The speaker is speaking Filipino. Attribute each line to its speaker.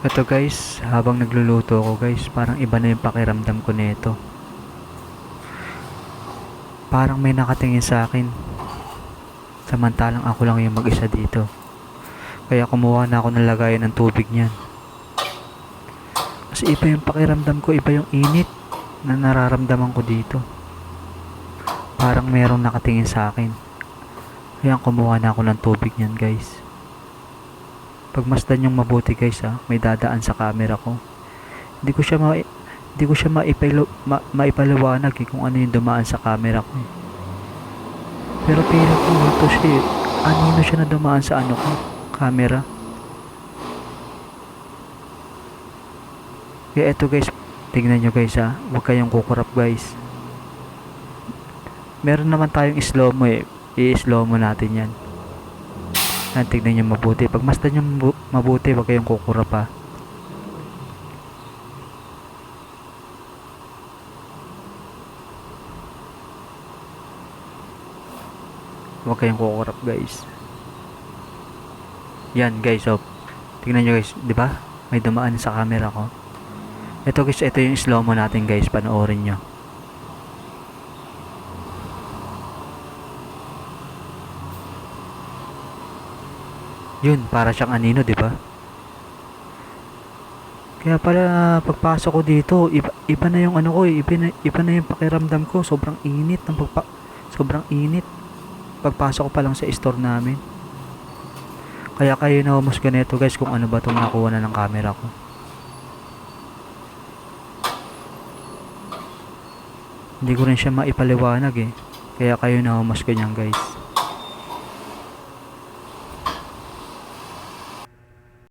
Speaker 1: Ito guys, habang nagluluto ako guys, parang iba na yung pakiramdam ko nito. Parang may nakatingin sa akin. Samantalang ako lang yung mag-isa dito. Kaya kumuha na ako ng lagayan ng tubig niyan. Kasi iba yung pakiramdam ko, iba yung init na nararamdaman ko dito. Parang merong nakatingin sa akin. Kaya kumuha na ako ng tubig niyan guys. Pagmasdan yung mabuti guys ha, may dadaan sa camera ko. Hindi ko siya ma hindi ko siya maipalo, ma, maipaliwanag eh kung ano yung dumaan sa camera ko eh. Pero pero ko ito siya eh. Anino siya na dumaan sa ano ko, camera. Kaya eto guys, tingnan nyo guys ha, huwag kayong kukurap guys. Meron naman tayong slow mo eh, i-slow mo natin yan. Yan, tignan nyo mabuti. Pag masdan nyo mabu- mabuti, huwag kayong kukura pa. Huwag kayong kukurap guys. Yan guys, oh. Tingnan nyo guys, di ba? May dumaan sa camera ko. Ito guys, ito yung slow mo natin guys, panoorin nyo. Yun, para siyang anino, di ba? Kaya pala pagpasok ko dito, iba, iba na yung ano ko, eh, iba na, iba na yung pakiramdam ko. Sobrang init ng pagpa, sobrang init. Pagpasok ko pa lang sa store namin. Kaya kayo na humusga nito guys kung ano ba itong nakuha na ng camera ko. Hindi ko rin siya maipaliwanag eh. Kaya kayo na humusga niyan guys.